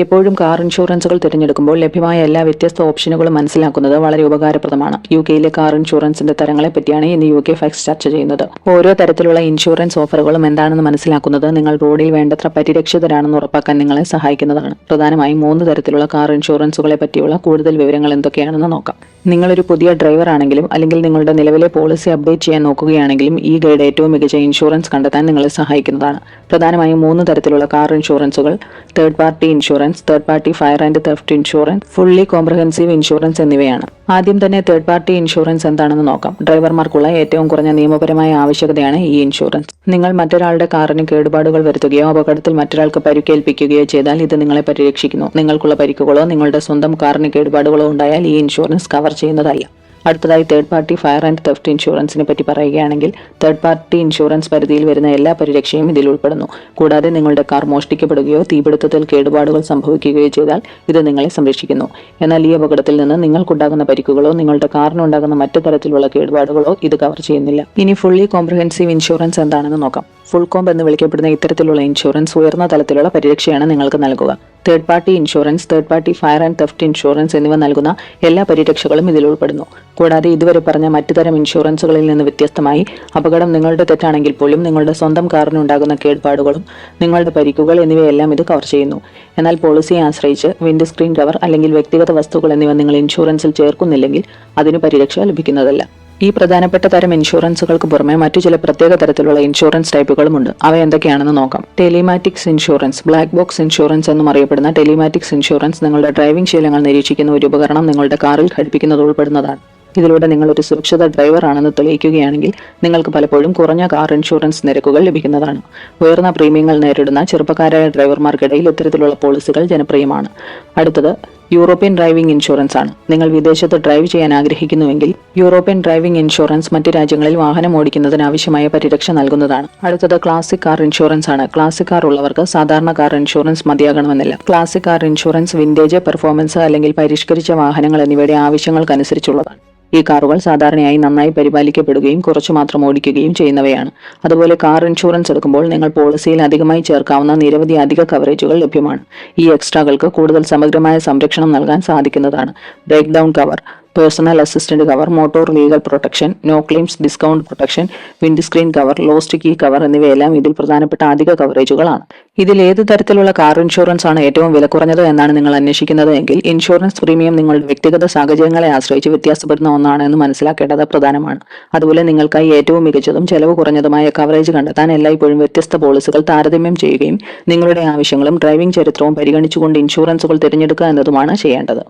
എപ്പോഴും കാർ ഇൻഷുറൻസുകൾ തിരഞ്ഞെടുക്കുമ്പോൾ ലഭ്യമായ എല്ലാ വ്യത്യസ്ത ഓപ്ഷനുകളും മനസ്സിലാക്കുന്നത് വളരെ ഉപകാരപ്രദമാണ്. യു കെയിലെ കാർ ഇൻഷുറൻസിന്റെ തരങ്ങളെ പറ്റിയാണ് ഇന്ന് യു കെ ഫാക്സ് ചർച്ച ചെയ്യുന്നത്. ഓരോ തരത്തിലുള്ള ഇൻഷുറൻസ് ഓഫറുകളും എന്താണെന്ന് മനസ്സിലാക്കുന്നത് നിങ്ങൾ റോഡിൽ വേണ്ടത്ര പരിരക്ഷിതരാണെന്ന് ഉറപ്പാക്കാൻ നിങ്ങളെ സഹായിക്കുന്നതാണ്. പ്രധാനമായും മൂന്ന് തരത്തിലുള്ള കാർ ഇൻഷുറൻസുകളെ പറ്റിയുള്ള കൂടുതൽ വിവരങ്ങൾ എന്തൊക്കെയാണെന്ന് നോക്കാം. നിങ്ങളൊരു പുതിയ ഡ്രൈവർ ആണെങ്കിലും അല്ലെങ്കിൽ നിങ്ങളുടെ നിലവിലെ പോളിസി അപ്ഡേറ്റ് ചെയ്യാൻ നോക്കുകയാണെങ്കിലും ഈ ഗൈഡ് ഏറ്റവും മികച്ച ഇൻഷുറൻസ് കണ്ടെത്താൻ നിങ്ങളെ സഹായിക്കുന്നതാണ്. പ്രധാനമായും മൂന്ന് തരത്തിലുള്ള car ഇൻഷുറൻസുകൾ third party insurance third party fire and theft insurance fully comprehensive insurance എന്നിവയാണ്. ആദ്യം തന്നെ തേർഡ് പാർട്ടി ഇൻഷുറൻസ് എന്താണെന്ന് നോക്കാം. ഡ്രൈവർമാർക്കുള്ള ഏറ്റവും കുറഞ്ഞ നിയമപരമായ ആവശ്യകതയാണ് ഈ ഇൻഷുറൻസ് നിങ്ങൾ മറ്റൊരാളുടെ കാറിന് കേടുപാടുകൾ വരുത്തുകയോ അപകടത്തിൽ മറ്റൊരാൾക്ക് പരിക്കേൽപ്പിക്കുകയോ ചെയ്താൽ ഇത് നിങ്ങളെ പരിരക്ഷിക്കുന്നു. നിങ്ങൾക്കുള്ള പരിക്കുകളോ നിങ്ങളുടെ സ്വന്തം കാറിന് കേടുപാടുകളോ ഉണ്ടായാൽ ഈ ഇൻഷുറൻസ് കവർ ചെയ്യുന്നതല്ല. അടുത്തതായി third party fire and theft ഇൻഷുറൻസിനെ പറ്റി പറയുകയാണെങ്കിൽ തേർഡ് പാർട്ടി ഇൻഷുറൻസ് പരിധിയിൽ വരുന്ന എല്ലാ പരിരക്ഷയും ഇതിൽ ഉൾപ്പെടുന്നു. കൂടാതെ നിങ്ങളുടെ കാർ മോഷ്ടിക്കപ്പെടുകയോ തീപിടുത്തത്തിൽ കേടുപാടുകൾ സംഭവിക്കുകയോ ചെയ്താൽ ഇത് നിങ്ങളെ സംരക്ഷിക്കുന്നു. എന്നാൽ ഈ അപകടത്തിൽ നിന്ന് നിങ്ങൾക്കുണ്ടാകുന്ന പരിക്കുകളോ നിങ്ങളുടെ കാറിനുണ്ടാകുന്ന മറ്റു തരത്തിലുള്ള കേടുപാടുകളോ ഇത് കവർ ചെയ്യുന്നില്ല. ഇനി ഫുള്ളി കോംപ്രഹെൻസീവ് ഇൻഷുറൻസ് എന്താണെന്ന് നോക്കാം. ഫുൾ കോംബ് എന്ന് വിളിക്കപ്പെടുന്ന ഇത്തരത്തിലുള്ള ഇൻഷുറൻസ് ഉയർന്ന തലത്തിലുള്ള പരിരക്ഷയാണ് നിങ്ങൾക്ക് നൽകുക. Third party insurance third party fire and theft insurance എന്നിവ നൽകുന്ന എല്ലാ പരിരക്ഷകളും ഇതിൽ ഉൾപ്പെടുന്നു. കൂടാതെ ഇതുവരെ പറഞ്ഞ മറ്റു തരം ഇൻഷുറൻസുകളിൽ നിന്ന് വ്യത്യസ്തമായി അപകടം നിങ്ങളുടെ തെറ്റാണെങ്കിൽ പോലും നിങ്ങളുടെ സ്വന്തം കാറിനുണ്ടാകുന്ന കേടുപാടുകളും നിങ്ങളുടെ പരിക്കുകൾ എന്നിവയെല്ലാം ഇത് കവർ ചെയ്യുന്നു. എന്നാൽ പോളിസിയെ ആശ്രയിച്ച് വിൻഡ് സ്ക്രീൻ കവർ അല്ലെങ്കിൽ വ്യക്തിഗത വസ്തുക്കൾ എന്നിവ നിങ്ങൾ ഇൻഷുറൻസിൽ ചേർക്കുന്നില്ലെങ്കിൽ അതിന് പരിരക്ഷ ലഭിക്കുന്നതല്ല. ഈ പ്രധാനപ്പെട്ട തരം ഇൻഷുറൻസുകൾക്ക് പുറമെ മറ്റു ചില പ്രത്യേക തരത്തിലുള്ള ഇൻഷുറൻസ് ടൈപ്പുകളുമുണ്ട് അവ എന്തൊക്കെയാണെന്ന് നോക്കാം. Telematics insurance black box insurance എന്നും അറിയപ്പെടുന്ന ടെലിമാറ്റിക്സ് ഇൻഷുറൻസ് നിങ്ങളുടെ ഡ്രൈവിംഗ് ശീലങ്ങൾ നിരീക്ഷിക്കുന്ന ഒരു ഉപകരണം നിങ്ങളുടെ കാറിൽ ഘടിപ്പിക്കുന്നത് ഉൾപ്പെടുന്നതാണ്. ഇതിലൂടെ നിങ്ങൾ ഒരു സുരക്ഷിത ഡ്രൈവർ ആണെന്ന് തെളിയിക്കുകയാണെങ്കിൽ നിങ്ങൾക്ക് പലപ്പോഴും കുറഞ്ഞ കാർ ഇൻഷുറൻസ് നിരക്കുകൾ ലഭിക്കുന്നതാണ്. ഉയർന്ന പ്രീമിയങ്ങൾ നേരിടുന്ന ചെറുപ്പക്കാരായ ഡ്രൈവർമാർക്കിടയിൽ ഇത്തരത്തിലുള്ള പോളിസികൾ ജനപ്രിയമാണ്. അടുത്തത് യൂറോപ്യൻ ഡ്രൈവിംഗ് ഇൻഷുറൻസ് ആണ്. നിങ്ങൾ വിദേശത്ത് ഡ്രൈവ് ചെയ്യാൻ ആഗ്രഹിക്കുന്നുവെങ്കിൽ യൂറോപ്യൻ ഡ്രൈവിംഗ് ഇൻഷുറൻസ് മറ്റ് രാജ്യങ്ങളിൽ വാഹനം ഓടിക്കുന്നതിന് ആവശ്യമായ പരിരക്ഷ നൽകുന്നതാണ്. അടുത്തത് ക്ലാസിക് കാർ ഇൻഷുറൻസ് ആണ്. ക്ലാസിക് കാർ ഉള്ളവർക്ക് സാധാരണ car insurance മതിയാകണമെന്നില്ല. Classic car insurance vintage performance അല്ലെങ്കിൽ പരിഷ്കരിച്ച വാഹനങ്ങൾ എന്നിവയുടെ ആവശ്യങ്ങൾക്കനുസരിച്ചുള്ളതാണ്. ഈ കാറുകൾ സാധാരണയായി നന്നായി പരിപാലിക്കപ്പെടുകയും കുറച്ചു മാത്രം ഓടിക്കുകയും ചെയ്യുന്നവയാണ്. അതുപോലെ കാർ ഇൻഷുറൻസ് എടുക്കുമ്പോൾ നിങ്ങൾ പോളിസിയിൽ അധികമായി ചേർക്കാവുന്ന നിരവധി അധിക കവറേജുകൾ ലഭ്യമാണ്. ഈ എക്സ്ട്രാകൾക്ക് കൂടുതൽ സമഗ്രമായ സംരക്ഷണം നൽകാൻ സാധിക്കുന്നതാണ്. Breakdown cover. Personal assistant cover motor legal protection no claims discount protection windscreen cover lost key cover എന്നിവയെല്ലാം ഇതിൽ പ്രധാനപ്പെട്ട അധിക കവറേജുകളാണ് ഇതിൽ ഏത് തരത്തിലുള്ള കാർ ഇൻഷുറൻസ് ആണ് ഏറ്റവും വില കുറഞ്ഞത് എന്നാണ് നിങ്ങൾ അന്വേഷിക്കുന്നത് എങ്കിൽ ഇൻഷുറൻസ് പ്രീമിയം നിങ്ങളുടെ വ്യക്തിഗത സാഹചര്യങ്ങളെ ആശ്രയിച്ച് വ്യത്യാസപ്പെടുന്ന ഒന്നാണ് എന്ന് മനസ്സിലാക്കേണ്ടത് പ്രധാനമാണ്. അതുപോലെ നിങ്ങൾക്കായി ഏറ്റവും മികച്ചതും ചെലവ് കുറഞ്ഞതുമായ കവറേജ് കണ്ടെത്താൻ എല്ലായ്പ്പോഴും വ്യത്യസ്ത പോളിസികൾ താരതമ്യം ചെയ്യുകയും നിങ്ങളുടെ ആവശ്യങ്ങളും ഡ്രൈവിംഗ് ചരിത്രവും പരിഗണിച്ചുകൊണ്ട് ഇൻഷുറൻസുകൾ തിരഞ്ഞെടുക്കുക എന്നതുമാണ് ചെയ്യേണ്ടത്.